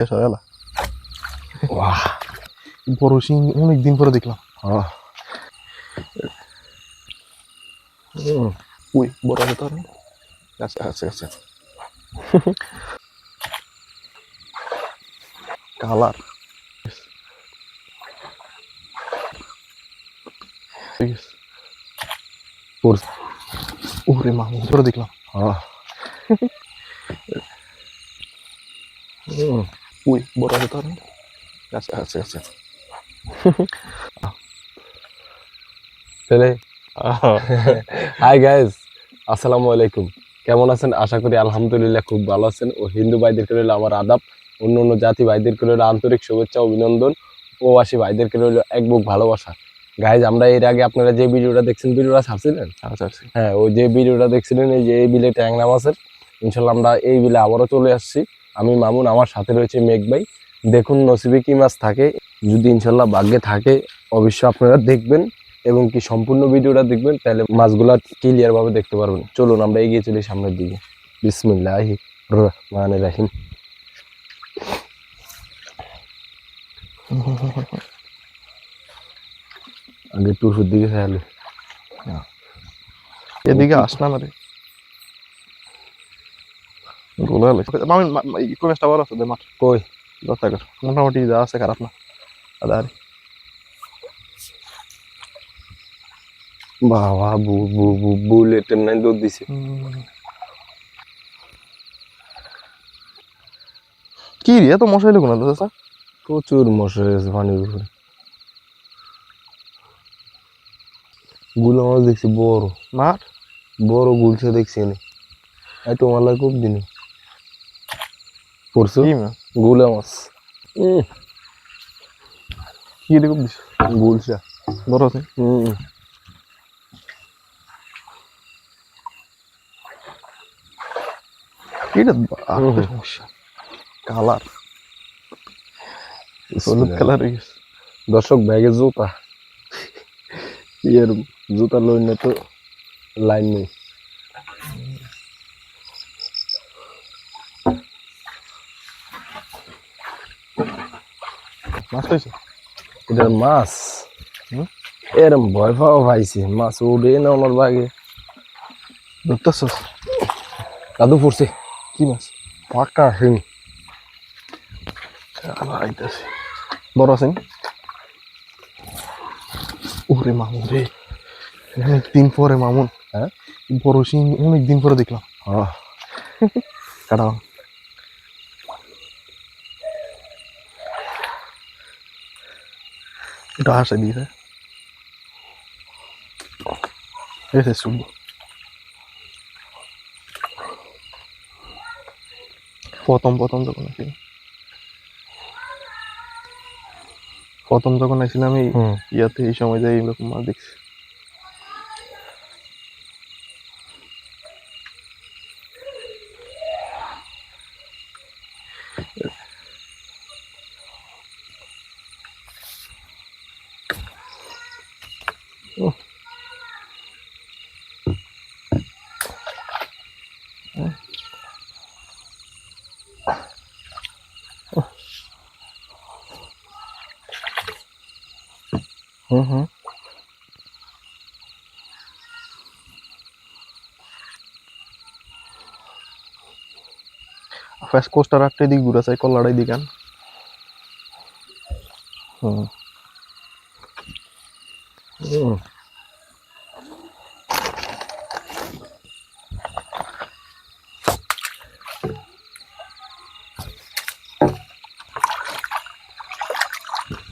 শেষ হয়ে গেল বাহ বড় শিং অনেক দিন পরে দেখলাম আহ, উই বড় হতে পারে আচ্ছা আচ্ছা আচ্ছা কালার ঠিক আছে পড়ছে। ওরে মামু পরে দেখলাম আহ, হুম, হতে পারে আচ্ছা আচ্ছা আচ্ছা তাহলে হাই গাইস আসসালামু আলাইকুম কেমন আছেন? আশা করি আলহামদুলিল্লাহ খুব ভালো আছেন। ও হিন্দু ভাইদেরকে রইল আমার আদাব। অন্য অন্য জাতি ভাইদেরকে রইল আন্তরিক শুভেচ্ছা অভিনন্দন। প্রবাসী ভাইদেরকে রইল এক বুক ভালোবাসা। গাইজ আমরা এর আগে আপনারা যে ভিডিওটা দেখছেন ভিডিওটা ছাড়ছিলেন? হ্যাঁ ওই যে ভিডিওটা দেখছিলেন এই যে এই বিলে ট্যাংরা মাছের। ইনশাল্লাহ আমরা এই বিলে আবারও চলে আসছি। আমি মামুন, আমার সাথে রয়েছে মেঘ ভাই। দেখুন নসিবে কি মাছ থাকে। যদি ইনশাল্লাহ ভাগ্যে থাকে, অবশ্যই আপনারা দেখবেন এবং কি সম্পূর্ণ ভিডিওটা দেখবেন, তাহলে মাছগুলা ক্লিয়ার ভাবে দেখতে পারবেন। চলুন, আমরা এগিয়ে চলি সামনের দিকে। বিসমিল্লাহ রহমান রাহিম। আগে টুসুর দিকে এদিকে আস না মামি ভালো আছে মাঠ। কই? মোটামুটি যা আছে খারাপ না। আদারি বাবা বু বু বু বুলেটের নাই দৌড় দিছে। কি রে এত মশাই লোক না দাদা প্রচুর মশা হয়েছে পানির উপরে। গুলো মাছ দেখছি বড়। মাঠ? বড় গুলছে দেখছি এনে এই তোমার লাগে খুব দিনে পড়ছো? গুলা মাছ। কি রে খুব দিস গুলশা বড় আছে রে সমস্যা। কালার। হলুদ কালার দর্শক ব্যাগে জুতা। ইয়ের জুতা লই না তো লাইন নেই। মাছ পাইছো এটা মাছ হুম? এরম ভয় পাওয়া পাইছি মাছ উঠে না আমার বাগে। ধরতেছস কাদু পড়ছে কি মাছ? পাকা হিং আইতাছে বড় আছেন ওরে মামুন রে অনেক দিন পরে মামুন। হ্যাঁ? বড় শিং অনেক দিন পরে দেখলাম। আহ, কাটা এটা আসে দিয়ে এসে শুনব প্রথম প্রথম যখন আসি প্রথম যখন আসছিলাম এই হুম ইয়াতে এই সময় যাই এরকম মাছ দেখছি হুম হুম ফার্স্ট কোস্টার আটটাই দিক ঘুরে চাই কল্লাড়াই দিক আন। হুম হুম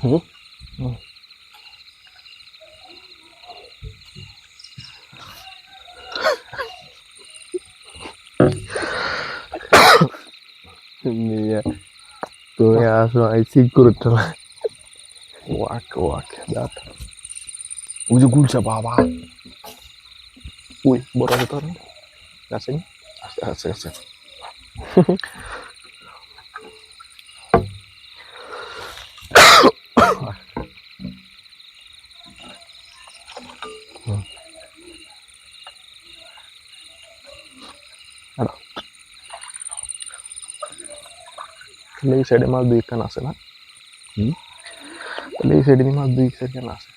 হুম নিয়ে তুমি আসো আই ঠিক করে চলা ওয়াক ওয়াক দ্যাট ওই যে গুলছা বাবা ওই বড় হতে পারে আছে আচ্ছা তাহলে এই সাইডে মাছ দুই খান আছে না। হুম? তাহলে এই সাইডে মাছ দুই সাইড খান আছে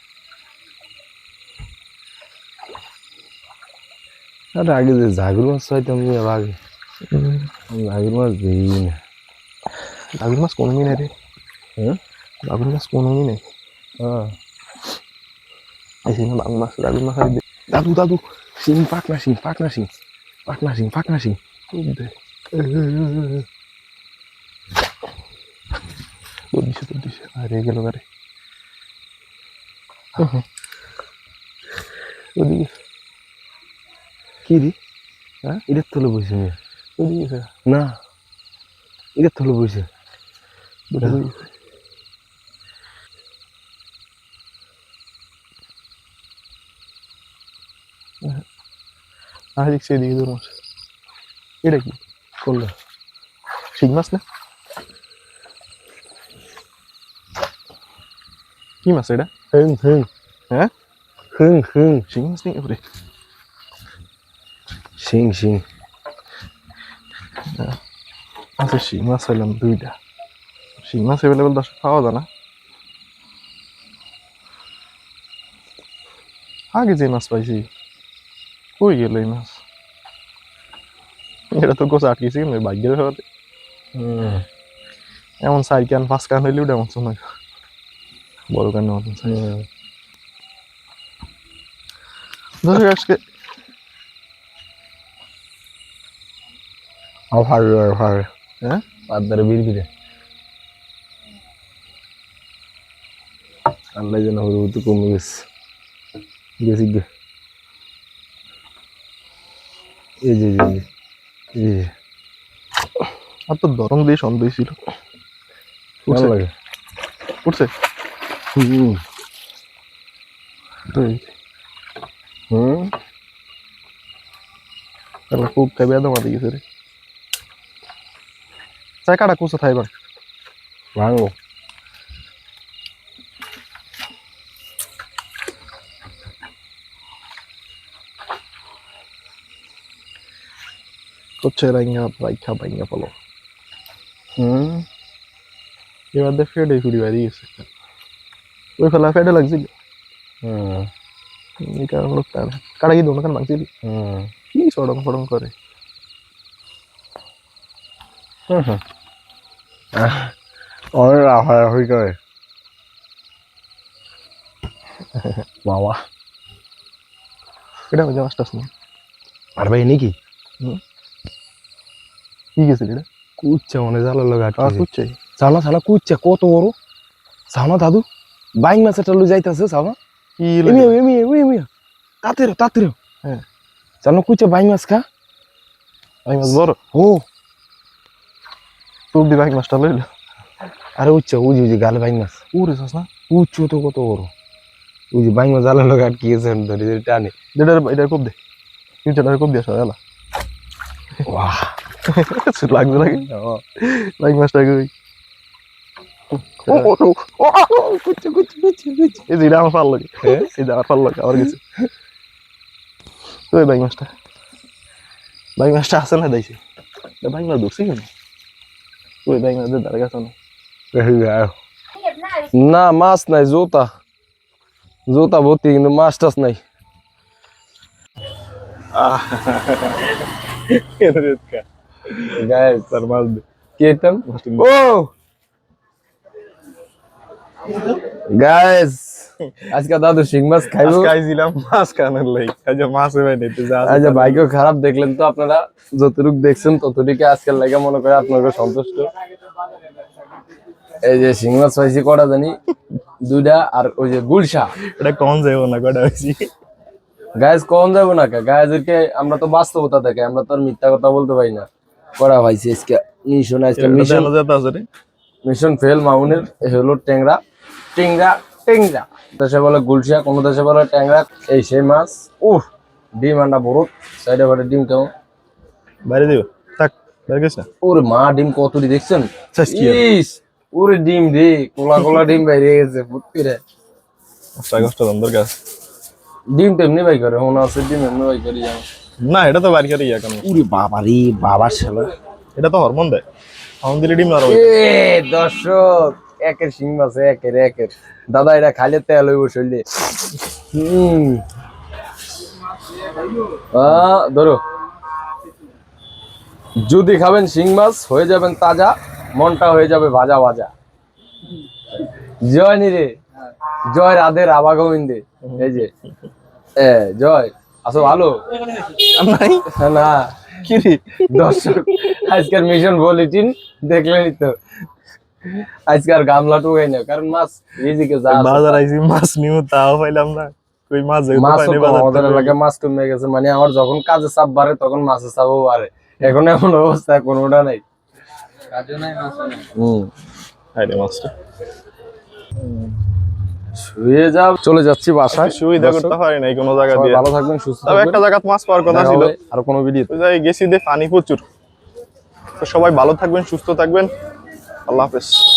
আর আগে যে জাগর মাছ হয়তো আমি আগে। জাগর মাছ দিই না। দাগুর মাছ কোনো নেই রে। হ্যাঁ দাগুর মাছ কোনো নেই হ্যাঁ। এই সিনে বাং মাছ দাগুর মাছ দাদু দাদু শিং পাকনা শিং পাকনা শিং পাকনা শিং পাকনা শিং খুব দে তোর দিছে আরে গেল গারে ওদিকে। কি রে? হ্যাঁ? এটার তলে বসে। ওদিকে না এটার তলে বসে। ওদিকে। আর দেখছি এদিকে এটা কি? করল শিং মাছ না? কি মাছ এটা? হিং হিং হ্যাঁ? হিং হিং শিং মাছ নেই ওরে। শিং শিং। আচ্ছা শিং মাছ হইলাম দুইটা। শিং মাছ অ্যাভেলেবেল দশ পাওয়া যায় না। আগে যে মাছ পাইছি কই গেল এই মাছ? এটা তো কোচ আটকেছি ভাগ্যের ব্যাপারে। এমন চার কান পাঁচ কান হইলেও এমন শোনা বড় কান দর্শক আজকে আবার আবার হ্যাঁ? পাদ্দারে বীর ফিরে আল্লাহ যেন হরু কমে গেছে। গেছি গে এই যে এই যে, এই যে। আর তো দরম দিয়ে সন্দেহ ছিল। ভালো লাগে? উঠছে। হুম তো এই হুম তাহলে খুব খাবে একদম আদি গেছে রে চাই কাটা কুচো থাইবার ভাঙো করছে রাইঙ্গা রাইখা বাইঙ্গা পালো হুম এবার দেখ ফেডে ফিরি বাড়ি গেছে ওই ফেলা ফেডে লাগছিল। এই কারণ লোক তার কাটা কি দোকান ভাঙছিল? হুম। কি সড়ং ফড়ং করে? অনেক করে। বাবা এটা মজা মাস্টার্স না? আর ভাই নাকি কি? গেছিল এটা? কুচ্ছা মনে জালো লগা কুচ্ছা? কত বড়? সানা দাদু? বাইং মাছের লু যাইতাছে কি এমি এমি এমি এমি তাতে রে তাতে রে হ্যাঁ। জানো কুচ্ছা বাইং মাছ খা? আমি মাছ বড়? ও। তোর দি বাইক মাছটা লইল? আরে উচ্চ উজি উজি গালে বাইং মাছ। উরে চাস না? উচ্চ তো কত বড়। উজি বাইং মাছ জালো লগা আটকে গেছে ধরে ধরে টানে। এটার এটার কোপ দে। চারটার কোপ দিয়ে সরালা বাহ লাগবে লাগে বাইক মাছটা কই? এই যে আমার পাল? এই যে আমার পাল আমার গেছে। ওই বাইক মাছটা বাইক মাছটা আছে না দেখছি বাইক মাছ ধরছি কেন? ওই বাইক মাছ দাঁড়া গেছে না। না মাছ নাই জোতা। জোতা ভর্তি কিন্তু মাছ টাছ নাই। ও! গাইস আজকে দাদু শিং মাছ খাইবো। আজকে আইছিলাম মাছ খানোর লাই মাছ নিতে যা আজ ভাগ্য খারাপ দেখলেন তো আপনারা যতটুকু দেখছেন ততটুকু আজকের লাগে মনে করে আপনাকে সন্তুষ্ট। এই যে শিং মাছ পাইছি কটা জানি? দুইটা আর ওই যে গুলশা। এটা কম যাইব না কটা হয়েছি গায়েস কম যাব না গায়েদেরকে আমরা তো বাস্তবতা দেখে আমরা তো আর মিথ্যা কথা বলতে পারি না। করা ভাইছি আজকে মিশন আজকে মিশন মিশন ফেল মাউনের হলো ট্যাংরা। টেংরা টেংরা। দেশে বলে গুলশিয়া কোনো দেশে বলে ট্যাংরা এই সেই মাছ। উফ ডিম আন্ডা বড় সাইডে বাড়ি ডিম কেমন? বাইরে দিব থাক বাইরে গেছ। ওরে মা ডিম কতটি দেখছেন? ইস ওরে ডিম রে কোলা কোলা ডিম বাইরে গেছে ফুটকি রে। কষ্ট দাম দরকার ডিম তো এমনি বাই করে মনে আছে ডিম এমনি বাই করি জানো না এটা তো বাড়ি করে ইয়া কেন ওরে বাবা রে বাবা ছেলে। এটা তো হরমোন দেয়। ফাউন দিলে ডিম আর এ দর্শক একের শিং মাছ একের একের। দাদা এটা খাইলে তেল হইব শরীরে হুম। ধরো। যদি খাবেন শিং মাছ হয়ে যাবেন তাজা মনটা হয়ে যাবে ভাজা ভাজা। জয় নিরে। জয় রাধে রাভা গোবিন্দে। এই যে। এ জয়। আসো ভালো। নাই না। কি দর্শক আজকের মিশন বুলেটিন দেখলেনই তো। আজকাল গামলা টুকাই না কারণ মাছ রিজিকে যা বাজার আইছি মাছ নিউ তাও পাইলাম না। কই মাছ মাছ তো আমাদের। এলাকায় মাছ কমে গেছে মানে আমার যখন কাজে চাপ বাড়ে তখন মাছের চাপও বাড়ে। এখন এমন অবস্থা কোনোটা নাই। হুম। হাইরে মাছটা। শুয়ে যা চলে যাচ্ছি বাসায়। সুবিধা করতে পারি নাই কোনো জায়গা দিয়ে। ভালো থাকবেন সুস্থ তবে একটা থাকবেন জায়গা মাছ পাওয়ার কথা ছিল। আর কোনো ভিডিও ওই জায়গায় গেছি দিয়ে পানি প্রচুর। তো সবাই ভালো থাকবেন সুস্থ থাকবেন। আল্লাহ হাফেজ